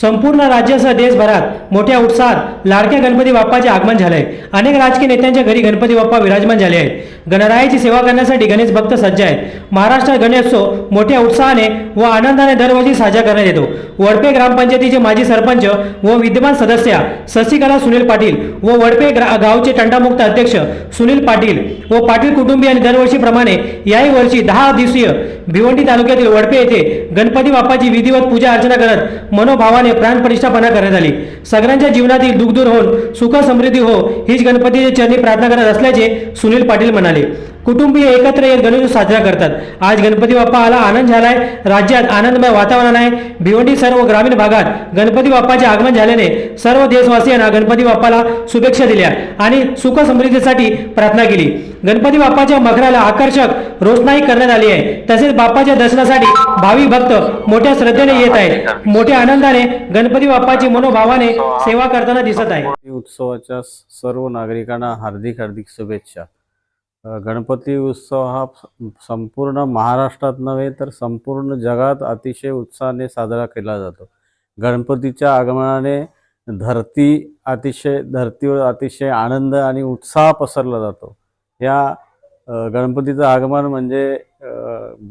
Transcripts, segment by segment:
संपूर्ण राज्यासह देशभरात मोठ्या उत्साहात लाडक्या गणपती बाप्पाचे आगमन झाले आहे अनेक राजकीय नेत्यांच्या घरी गणपती बाप्पा विराजमान झाले आहेत. गणरायाची सेवा करण्यासाठी गणेश भक्त सज्ज आहेत. महाराष्ट्रात गणेशोत्सव मोठ्या उत्साहाने व आनंदाने दरवर्षी साजरा करण्यात येतो. वडपे ग्रामपंचायतीचे माजी सरपंच व विद्यमान सदस्या शशिकला सुनील पाटील व वडपे ग्रा- गावचे टंडामुक्त अध्यक्ष सुनील पाटील व पाटील कुटुंबियांनी दरवर्षीप्रमाणे याही वर्षी दहा दिवसीय भिवंडी तालुक्यातील वडपे येथे गणपती बाप्पाची विधिवत पूजा अर्चना करत मनोभावाने प्राणप्रतिष्ठापना करण्यात आली. सगळ्यांच्या जीवनातील दुःख दूर होऊन सुख समृद्धी हो हीच गणपतीचे चरणी प्रार्थना करत असल्याचे सुनील पाटील म्हणाले. कुटुंबीय एकत्र येत गणेश साजरा करतात. आज गणपती बाप्पा आला आनंद झालाय. राज्यात आनंदमय वातावरण आहे. भिवंडी सर्व ग्रामीण भागात गणपती बाप्पाचे आगमन झाल्याने सर्व देशवासियांना गणपती बाप्पाला शुभेच्छा दिल्या आणि सुख समृद्धीसाठी प्रार्थना केली. गणपती बाप्पाच्या मखराला आकर्षक रोषणाई करण्यात आली आहे. तसेच बाप्पाच्या दर्शनासाठी भावी भक्त मोठ्या श्रद्धेने येत आहेत. मोठ्या आनंदाने गणपती बाप्पाची मनोभावाने सेवा करताना दिसत आहे. उत्सवाच्या सर्व नागरिकांना हार्दिक हार्दिक शुभेच्छा. गणपती उत्सव हा स- संपूर्ण महाराष्ट्रात नव्हे तर संपूर्ण जगात अतिशय उत्साहाने साजरा केला जातो. गणपतीच्या आगमनाने धरती अतिशय धरतीवर अतिशय आनंद आणि उत्साह पसरला जातो. या गणपतीचं आगमन म्हणजे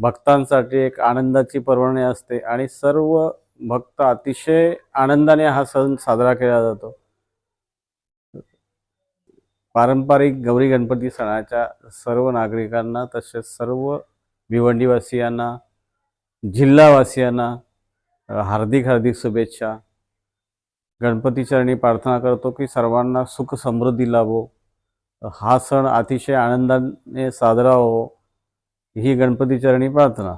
भक्तांसाठी एक आनंदाची पर्वणी असते आणि सर्व भक्त अतिशय आनंदाने हा सण साजरा केला जातो. पारंपरिक गौरी गणपती सणाच्या सर्व नागरिकांना तसेच सर्व भिवंडीवासियांना जिल्हावासियांना हार्दिक हार्दिक शुभेच्छा. गणपतीचरणी प्रार्थना करतो की सर्वांना सुख समृद्धी लाभो. हा सण अतिशय आनंदाने साजरा हो. ही गणपतीचरणी प्रार्थना.